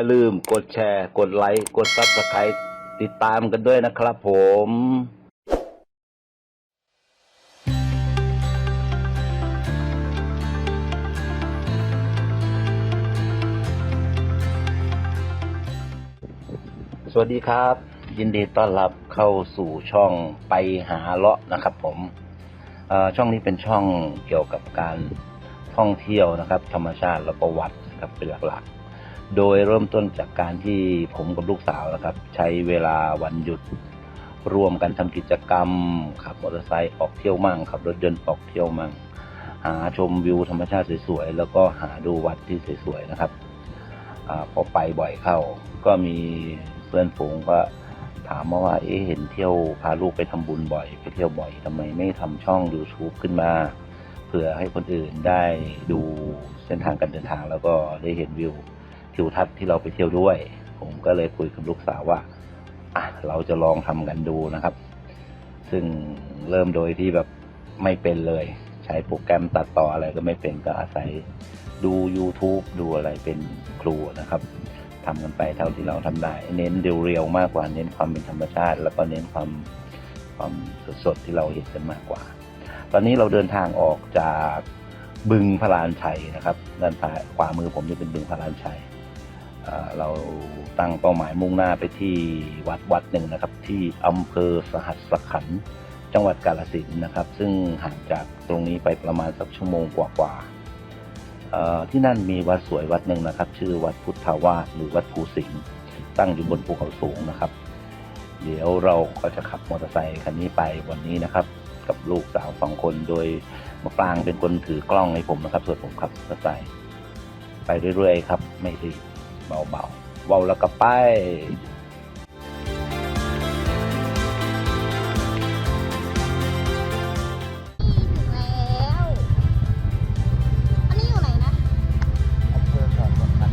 อย่าลืมกดแชร์ กดไลค์ กดซับสไครต์ติดตามกันด้วยนะครับผมสวัสดีครับ ยินดีต้อนรับเข้าสู่ช่องไปหาเลาะนะครับ ผมช่องนี้เป็นช่องเกี่ยวกับการท่องเที่ยวนะครับ ธรรมชาติและประวัตินะครับเป็นหลักๆ โดยเริ่มต้นจากการที่ผมกับลูกสาวนะครับ ใช้เวลาวันหยุดร่วมกันทำกิจกรรมขับมอเตอร์ไซค์ออกเที่ยวมั่งขับรถยนต์ออกเที่ยวมั่ง หาชมวิวธรรมชาติสวยๆแล้วก็หาดูวัดที่สวยๆนะครับอพอไปบ่อยเข้า ก็มีเพื่อนฝูงก็ถามมาว่าเอ๊ะเห็นเที่ยวพาลูกไปทำบุญบ่อย ไปเที่ยวบ่อยทำไมไม่ทำช่อง YouTube ขึ้นมาเพื่อให้คนอื่นได้ดูเส้นทางการเดินทางแล้วก็ได้เห็นวิว ทิวทัศน์ที่เราไปเที่ยวด้วย ผมก็เลยคุยกับลูกสาวว่าอะเราจะลองทำกันดูนะครับ ซึ่งเริ่มโดยที่แบบไม่เป็นเลย ใช้โปรแกรมตัดต่ออะไรก็ไม่เป็นก็อาศัยดู YouTube ดูอะไรเป็นครูนะครับทำกันไปเท่าที่เราทำได้ เน้นเรียวๆมากกว่า เน้นความเป็นธรรมชาติ แล้วก็เน้นความความสดๆที่เราเห็นกันมากกว่า ตอนนี้เราเดินทางออกจากบึงพระลานชัยนะครับด้านซ้ายขวามือผมจะเป็นบึงพระลานชัย เราตั้งเป้าหมายมุ่งหน้าไปที่วัดวัดหนึ่งนะครับ ที่อำเภอสหัสขันธ์จังหวัดกาฬสินนะครับ ซึ่งห่างจากตรงนี้ไปประมาณสักชั่วโมงกว่าๆที่นั่นมีวัดสวยวัดหนึ่งนะครับ ชื่อวัดพุทธาวาสหรือวัดภูสิงห์ตั้งอยู่บนภูเขาสูงนะครับ เดี๋ยวเราก็จะขับมอเตอร์ไซค์คันนี้ไปวันนี้นะครับ กับลูกสาวสองคนโดยมะปรางเป็นคนถือกล้องให้ผมนะครับ ส่วนผมขับมอเตอร์ไซค์ไปเรื่อยๆครับ ไม่รีบ เบาๆเบาแล้วก็ไปถึงแล้วอันนี้อยู่ไหนนะอำเภอสอนสคัน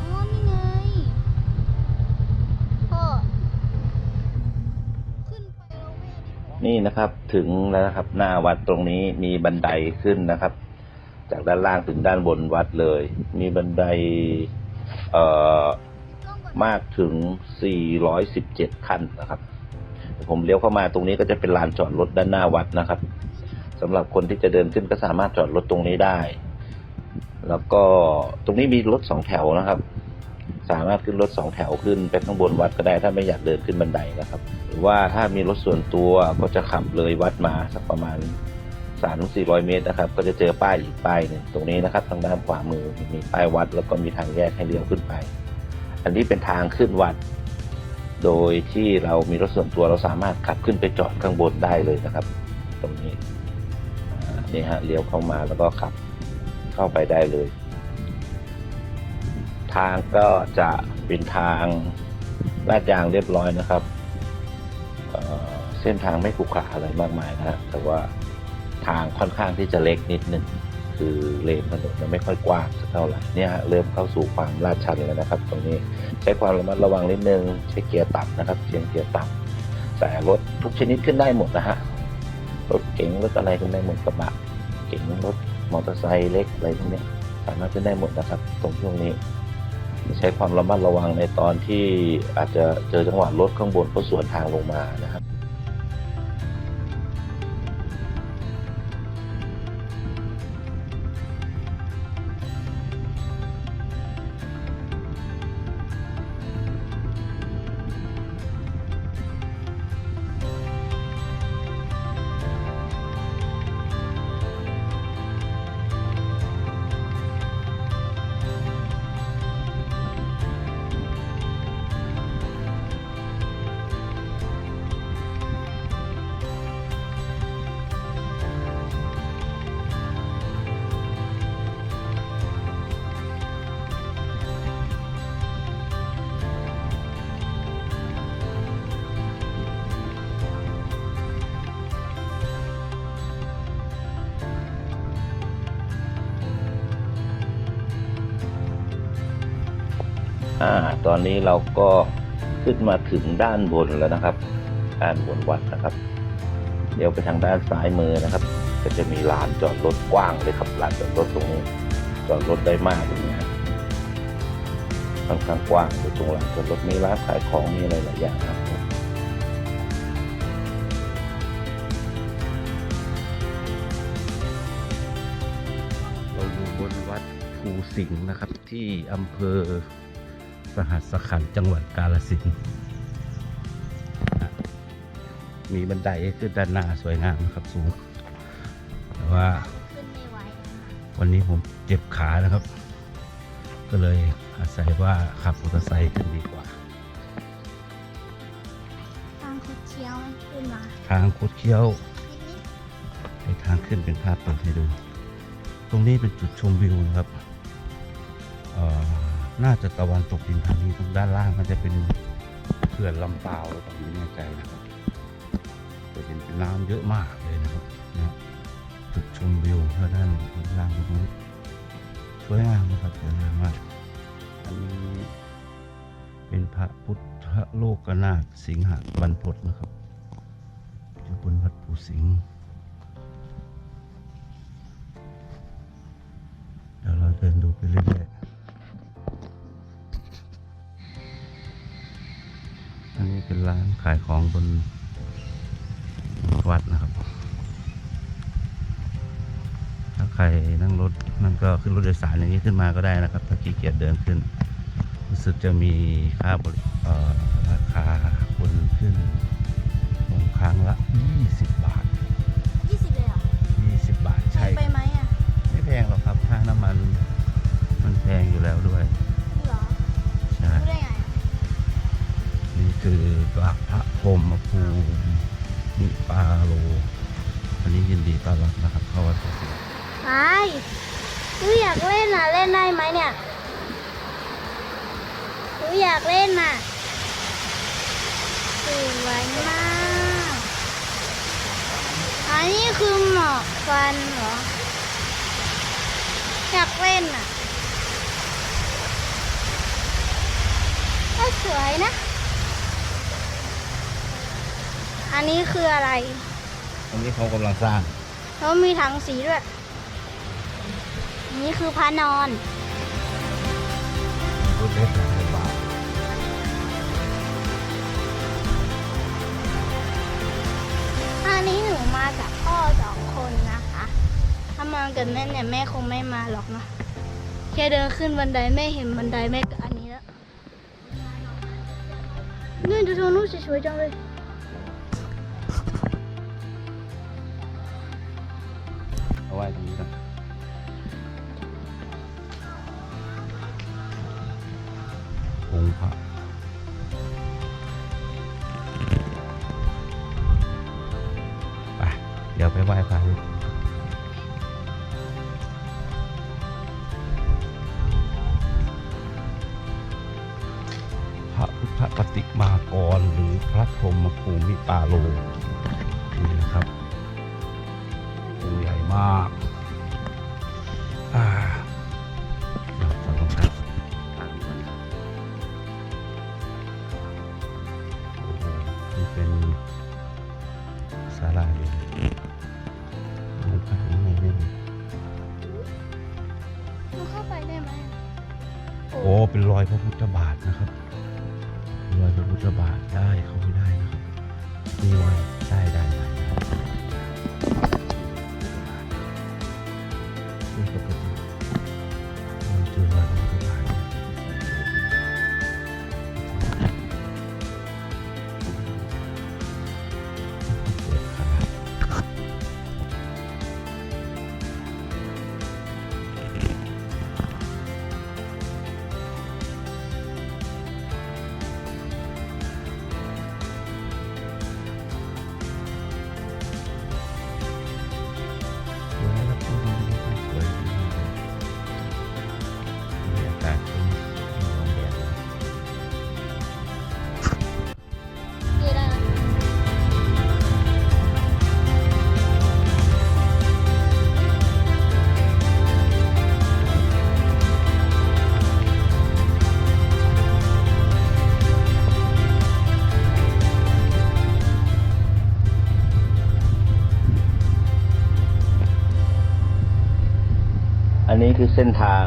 อ๋อนี่ไงพ่อขึ้นไปเราไม่อันนี้นี่นะครับถึงแล้วนะครับ หน้าวัดตรงนี้มีบันไดขึ้นนะครับ จากด้านล่างถึงด้านบนวัดเลย มีบันไดเอ่อมากถึง 417 ขั้นนะครับ ผมเลี้ยวเข้ามาตรงนี้ก็จะเป็นลานจอดรถด้านหน้าวัดนะครับสำหรับคนที่จะเดินขึ้นก็สามารถจอดรถตรงนี้ได้ แล้วก็ตรงนี้มีรถสองแถวนะครับ สามารถขึ้นรถสองแถวขึ้นไปข้างบนวัดก็ได้ถ้าไม่อยากเดินขึ้นบันไดนะครับ หรือว่าถ้ามีรถส่วนตัวก็จะขับเลยวัดมาสักประมาณ 3ามถึงสี่เมตรนะครับ ก็จะเจอป้ายอีกป้ายหนึ่งตรงนี้นะครับ ทางด้านขวามือมีป้ายวัด แล้วก็มีทางแยกให้เลี้ยวขึ้นไป อันนี้เป็นทางขึ้นวัด โดยที่เรามีรถส่วนตัวเราสามารถขับขึ้นไปจอดข้างบนได้เลยนะครับ ตรงนี้นี่ฮะเลี้ยวเข้ามาแล้วก็ขับเข้าไปได้เลย ทางก็จะเป็นทางลาดยางเรียบร้อยนะครับเเส้นทางไม่ขรุขระอะไรมากมายนะฮะแต่ว่า ทางค่อนข้างที่จะเล็กนิดหนึ่งคือเลนถนนมันไม่ค่อยกว้างสักเท่าไหร่เนี่ยเริ่มเข้าสู่ความลาดชันแล้วนะครับ ตรงนี้ใช้ความระมัดระวังนิดนึงใช้เกียร์ต่ำนะครับเชียงเกียร์ต่ำแต่รถทุกชนิดขึ้นได้หมดนะฮะรถเก๋งรถอะไรขึ้นได้หมดกระบะเก๋งรถมอเตอร์ไซค์เล็กอะไรพวกนี้สามารถขึ้นได้หมดนะครับ ตรงช่วงนี้ ใช้ความระมัดระวังในตอนที่อาจจะเจอจังหวะรถข้างบนเขาสวนทางลงมานะครับ อ่าตอนนี้เราก็ขึ้นมาถึงด้านบนแล้วนะครับด้านบนวัดนะครับ เดี๋ยวไปทางด้านซ้ายมือนะครับ ก็จะมีลานจอดรถกว้างเลยครับลานจอดรถตรงนี้ จอดรถได้มากเลยนะค่อนข้างกว้างอยู่ตรงหลังจนรถมีร้านขายของมีอะไรหลายอย่างครับเราอยู่บนวัดภูสิงห์นะครับที่อำเภอ สหัสขันธ์จังหวัดกาฬสินธุ์อะมีบันไดขึ้นด้านหน้าสวยงามนะครับสูง แต่ว่าขึ้นไม่ไหววันนี้ผมเจ็บขานะครับ ก็เลยอาศัยว่าขับมอเตอร์ไซค์ขึ้นดีกว่า ทางคุดเชียวมันขึ้นมาทางคดเคี้ยวนิดในทางขึ้นเป็นภาพเปิดให้ดู ตรงนี้เป็นจุดชมวิวนะครับเอ่อ น่าจะตะวันตกดินทางนี้ตรงด้านล่างมันจะเป็นเขื่อนลำเปาวหรือเปล่าไม่แน่ใจนะครับจะเห็นเป็นน้ำเยอะมากเลยนะครับนะจุดชมวิวแล้วด้านล่างตรงนี้สวยงามนะครับสวยงามมากอันนี้เป็นพระพุทธโลกนาถสิงหบรรพตนะครับอยู่บนวัดภูสิงห์เดี๋ยวเราเดินดูไปเรื่อยๆ นนี้เป็นร้านขายของบนวัดนะครับ ถ้าใครนั่งรถนั่นก็ขึ้นรถโดยสารอย่างนี้ขึ้นมาก็ได้นะครับ ถ้าขี้เกียจเดินขึ้น รู้สึกจะมีค่าบริราคาคนขึ้นลงครั้งละ 20 บาท คือกพระพรมภูมินิปาโลวันนี้ยินดีต้อนรับนะครับเข้าวัดภูสิงห์ไปหนูอยากเล่นอะ เล่นได้ไหมเนี่ยหนูอยากเล่นอะสวยมาก อันนี้คือหมอกควันเหรอ อยากเล่นอะก็สวยนะ อันนี้คืออะไร ตรงนี้เขากำลังสร้างแล้วมีถังสีด้วย นี่คือพระนอน รถเล็กนะบาทอันนี้หนูมากับพ่อสองคนนะคะ ถ้ามากับแม่เนี่ยแม่คงไม่มาหรอกนะ แค่เดินขึ้นบันไดแม่เห็นบันไดแม่ก็อันนี้แล้วนี่ดูตรงนู้นสวยๆจังเลย ไว้ตรงนี้กันองค์พระไปเดี๋ยวไปไหว้พระดิพระพุทธปฏิมากรหรือพระพรหมภูมิปาโล มากอ่าเราจะลงครับตามมันโอ้โหนี่เป็นศาลาอยู่ลงไปข้างในได้ไหมหนูเข้าไปได้ไหมโอ้ เป็นรอยพระพุทธบาทนะครับ รอยพระพุทธบาทได้เข้าไปได้นะครับนี่ไว้ได้ได้ คือเส้นทาง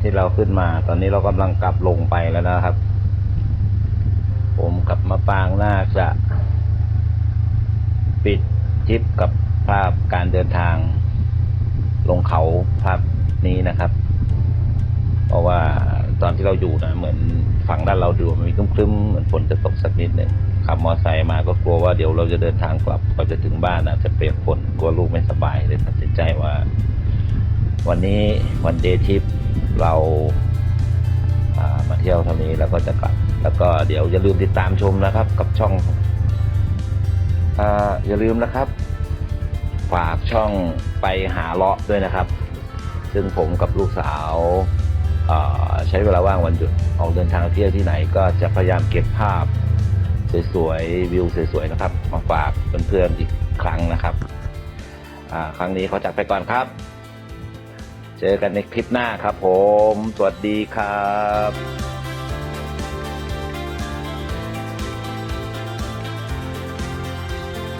ที่เราขึ้นมา ตอนนี้เรากำลังกลับลงไปแล้วนะครับ ผมกับมาปางน่าจะปิดทริปกับภาพการเดินทาง ลงเขาภาพนี้นะครับ เพราะว่าตอนที่เราอยู่นะเหมือนฝั่งด้านเราดูมันมีครึ้มๆเหมือนฝนจะตกสักนิดหนึ่งขับมอไซค์มาก็กลัวว่าเดี๋ยวเราจะเดินทางกลับกว่าจะถึงบ้านอาจจะเปียกฝนกลัวลูกไม่สบายเลยตัดสินใจว่า วันนี้วันเดย์ทริปเราามาเที่ยวเท่านี้แล้วก็จะกลับ แล้วก็เดี๋ยวอย่าลืมติดตามชมนะครับ กับช่องออย่าลืมนะครับ ฝากช่องไปหาเลาะด้วยนะครับ ซึ่งผมกับลูกสาวใช้เวลาว่างวันหยุดออกเดินทางเที่ยวที่ไหนก็จะพยายามเก็บภาพสวยๆวิวสวยๆนะครับ มาฝากเพื่อนๆอีกครั้งนะครับครั้งนี้ขอจากไปก่อนครับ เจอกันในคลิปหน้าครับผม สวัสดีครับ